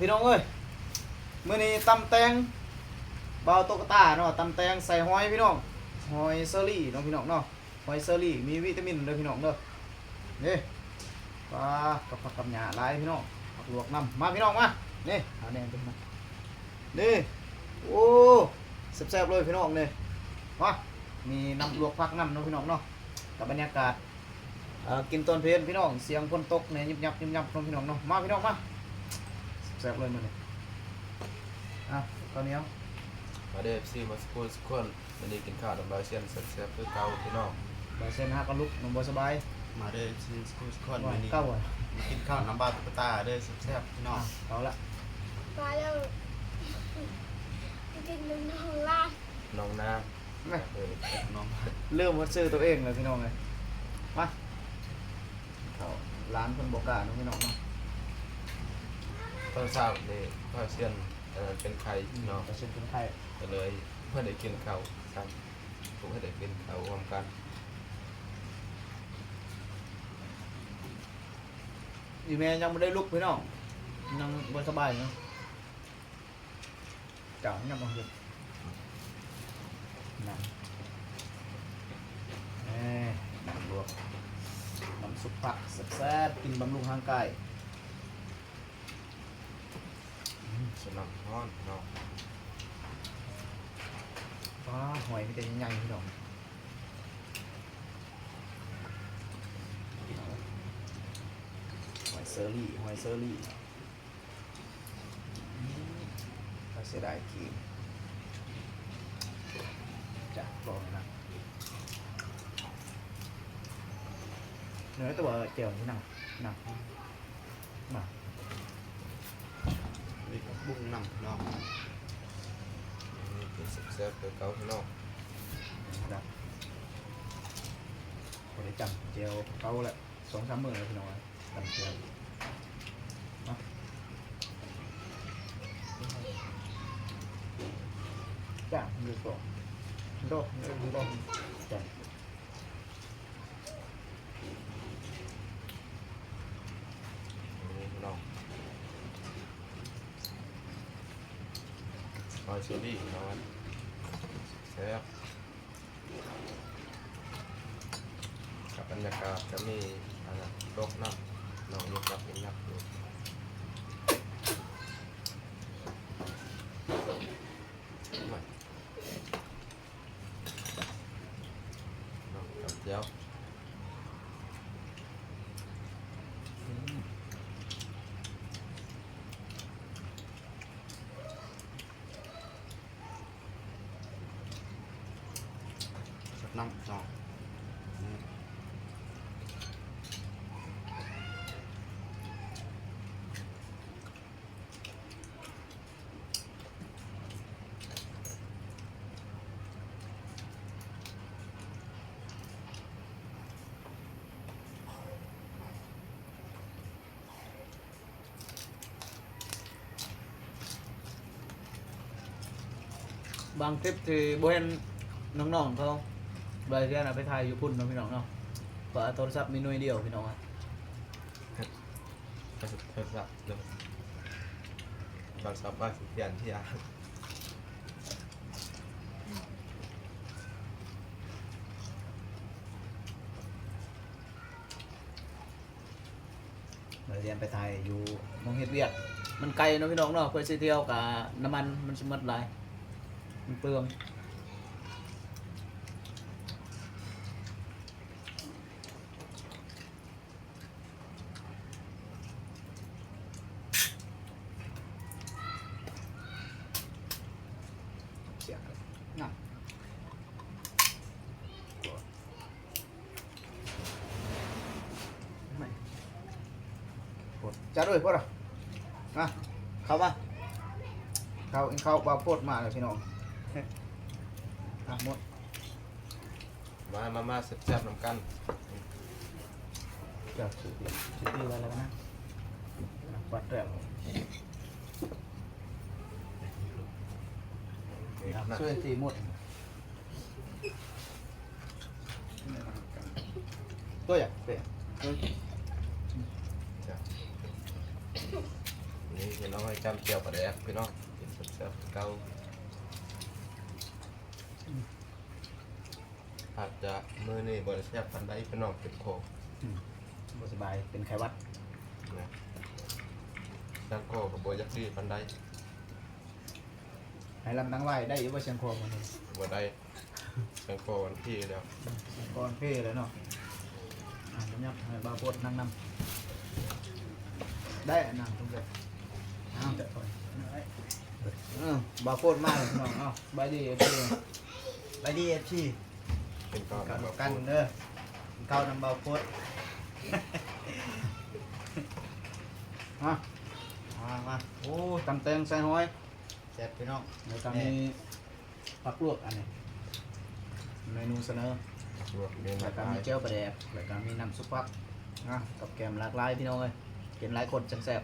พี่น้องเอ้ยมื้อนี้ตำแตงเบาโตกตาเนาะตำแตงใส่หอยพี่น้องหอยเซอรี่เนาะพี่น้องเนาะหอยเซอรี่มีวิตามินเด้อพี่น้องเด้อนี่ปลากับผักกับหญ้าหลายพี่น้องผักลวกน้ำมาพี่น้องมานี่เอาแนมเป็นมานี่โอ้แซ่บๆเลยพี่น้องนี่มามีน้ำลวกผักน้ำเนาะพี่น้องเนาะกับบรรยากาศกินตอนเพลนพี่น้องเสียงฝนตกเนี่ยยิบยับยิบยับเนาะพี่น้องเนาะมาพี่น้องมา ซ่บๆเลยมื้อนี้อะตอนนี้เอามาเด้อซีมาสกูสกุลวันนี้กินข้าวดำบาเซียนแซ่บๆคือเก่าพี่น้องบาเซนฮากันลุกนมบสบายมาเด้อซิสคูสคอนว่าวันนี้เก้าอะมากินข้าวน้ำบาตุ๊กตาเด้อแซ่บๆพี่น้องเอาละไปแล้วกินนมนองล่างน้องนาแม่เออน้องเริ่มวัดซื้อตัวเองเลยพี่น้องเลยมาเขาร้านคนบอกกล้าเนาะพี่น้องเนาะ ตอนเช้านี่บาเซียนเออเป็นไข่พี่น้องบาเซนเป็นไข่ก็เลยเพื่อได้กินข้าวซ้ำผมก็ได้กินข้าวรวมกันอีเมลยังไม่ได้ลุกพี่น้องยังบสบายเนาะเจ้ายังบ่เห็นนั่นเอ้ยน้ำลวกน้ำซุปผักแซ่บๆกินบำรุงร่างกาย สนับร้อนพี่น้องว้าหอยมันจะใหญ่ๆพี่น้องหอยเซอรี่หอยเซอรี่อืมถ้าเสียดายกินจะลองนะเนื้อตัวเจียวนี่หนังหนังมานี่กั บบุ้งน้ำพี่น้องนี่เป็นแซ่บๆคือเก่าพี่น้องดับพอได้จำเจียวเขาแหละสองสามหมื่นแล้วพี่น้องจำเจียวมาจ้าดูก่อนดูดูดูจ้า นี่พี่น้องห อยเชอรี่พี่น้องแซ่บกับบรรยากาศจะมีอะไรโลกน้ำน้องยกรับเป็นยักษ์อยู่ไม่น้องกับเจ้า สักน้ำพี่น้องนี่ บางคลิปที่บ่เห็นน้องๆเขาบางทีน่ะไปถ่ายอยู่พุ่นเนาะพี่น้องเนาะเพราะโทรศัพท์มีหน่วยเดียวพี่น้องอะไปสุดเทศะเดี๋ยวบางสัปดาห์สิเปลี่ยนที่อะบางทีไปถ่ายอยู่หมองเฮ็ดเวียก มันไกลเนาะพี่น้องเนาะเพื่อสิเที่ยวกับน้ำมันมันสิหมดหลายมันเปลืองเสีย น่ะไม่ปวดจัดเลยพวกเรามาเข้ามาเข้าเองเข้าบาโพดมาเลยพี่น้องอะหมดมามามาแซ่บๆนำกันเดี๋ยวสุดดีสุดดีไว้แล้วกันนะอะปัดแล้วนี่ครับ นะ ช่วยตีหมด ตัวอย่างเปลี่ยนจ้ะนี่พี่น้องให้จำเจียวปลาแดกพี่น้องกินแซ่บๆเก่าอาจจะมือนี่บริแซ่บปันไดพี่น้องเป็นโคกบ่สบายเป็นไข้หวัดนะจังโคกับบยักดีปันได ให้ลำตั้งไว้ได้อยู่บ่เชียงโคมันนี่บ่ได้จังโควันที่แล้วก่อนเพ่เลยเนาะอ่าจำยับให้บาโพดนั่งนำได้นั่งตรงเลยอ้าวจะถอยเออบาโพดมากเลยพี่น้องเอ้าบายดีเอฟซีบายดีเอฟซีเป็นก้อนกันแบบกันเด้อเก้านำบาโพดมามามาโอ้ตำแตงใส่หอย แซ่บพี่น้องแล้วก็มีผักลวกอันนี้เมนูเสนอรวมเมนูแล้วก็ลามียเจียวปลาแดกแล้วก็มีน้ำซุปฟักนะกับแกมหลากหลายพี่น้องเลยเห็นหลายคนจังแซ่บ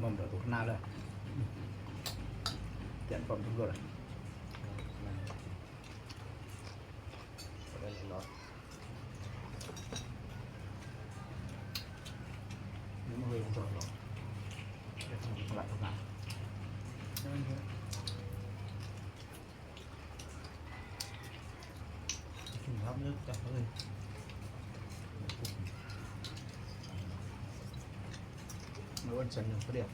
มันเดือดทุกหน้าเลยเปลี่ยนความทุกข์เลย เนาะ นี่มันเลยของตัวเราเดี๋ยวทำหลักทุกหน้า ถึงครับนึกจับเลยไม่ว่าฉันหนึ่งก็เดียว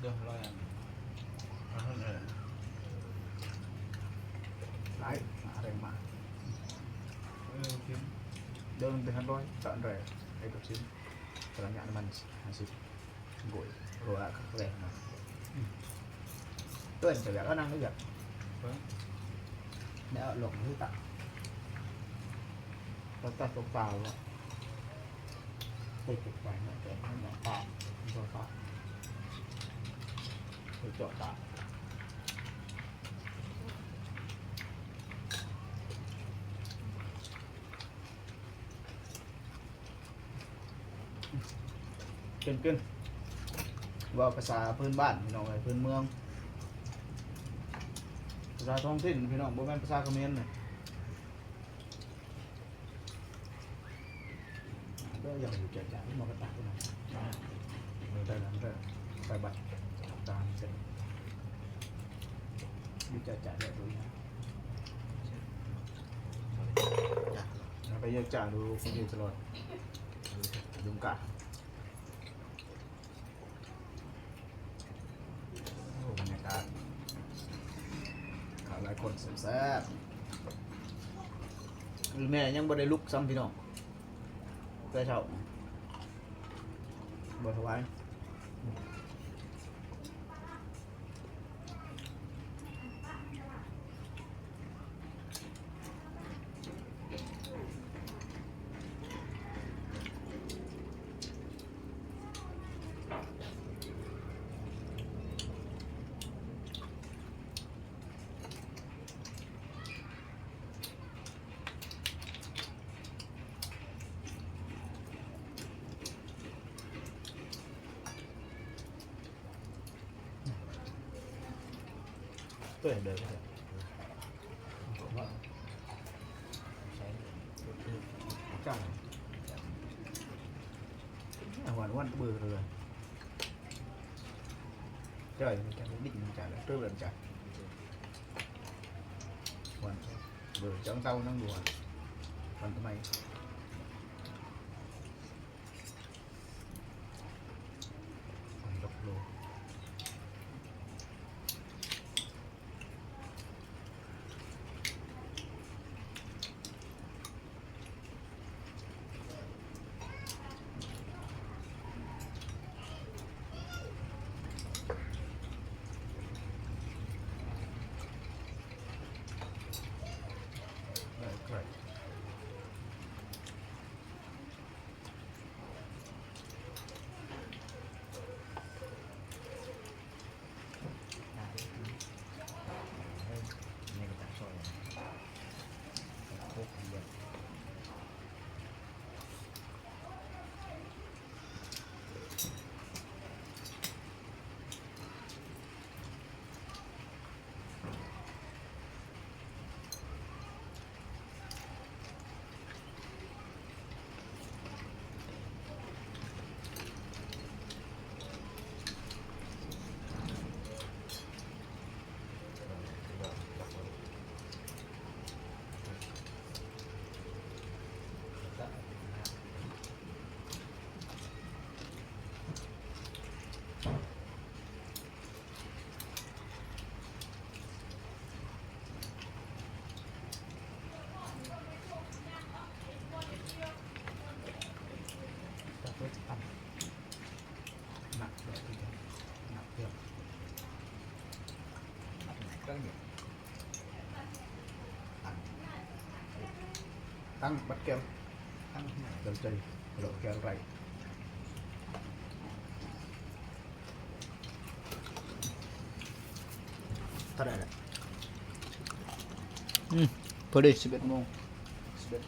เดื เออพิมพ์เดินไปหันร้อยสอนเลยไอ้กับชิ้นพลังงานมันห้าสิบบุยรัวก็แรงนะตัวจะแบบก็นั่งได้แบบแล้วหลงที่ตัดเราตัดตกเปล่าแล้วติดไปนะแต่ไม่หมอปลาตัวปลาไปเจาะตาเกินเกินว่าภาษาพื้นบ้านพี่น้องเลยพื้นเมืองภา ษาท้องถิ่นพี่น้องบ่แม่นภาษาเขมรน่ะก็ยังอยู่แก่ๆที่มอกระตากนะเออได้แล้วได้ไปบัตรตามเสร็จอยู่แก่ๆได้ดูนะแล้วไปเยอะจ่าดูคนอยู่ตลอดยุงกะโอ้บรรยากาศ หลายคนแซ่บๆคือแม่ยังบ่ได้ลุกซ้ำพี่น้องแต่เช้าบ่ถวาย ตัวเดินไปเลยผมว่าใช้จ้างหวานวันเบื่อเลย trời mình chẳng định mình trả lại tôi lần trả hoàn vừa chẳng sau nó đùa còn tụi mày ตั้งเนี่ยตั้งบัดเกมตั้งเดินใจหลงแกงไรเท่าไหร่ละอืมพอดีสิบเอ็ดโมงสิบเอ็ด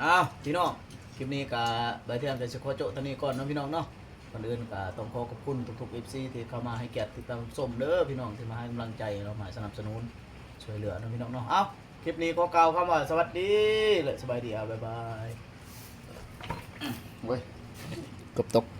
อ้าวพี่น้องคลิปนี้กับบเทียมจะสโคโจตอนนี้ก่อนเนาะพี่น้องเนาะ ก่อนอื่นก็ต้องขอขอบคุณทุกๆ FC ที่เข้ามาให้เกียรติติดตามชมเด้อพี่น้องที่มาให้กำลังใจเรามาสนับสนุนช่วยเหลือนะพี่น้องเนาะเอ้าคลิปนี้ก็กล่าวคำว่าสวัสดีและสบายดีอะบ๊ายบายเว้ยกบตก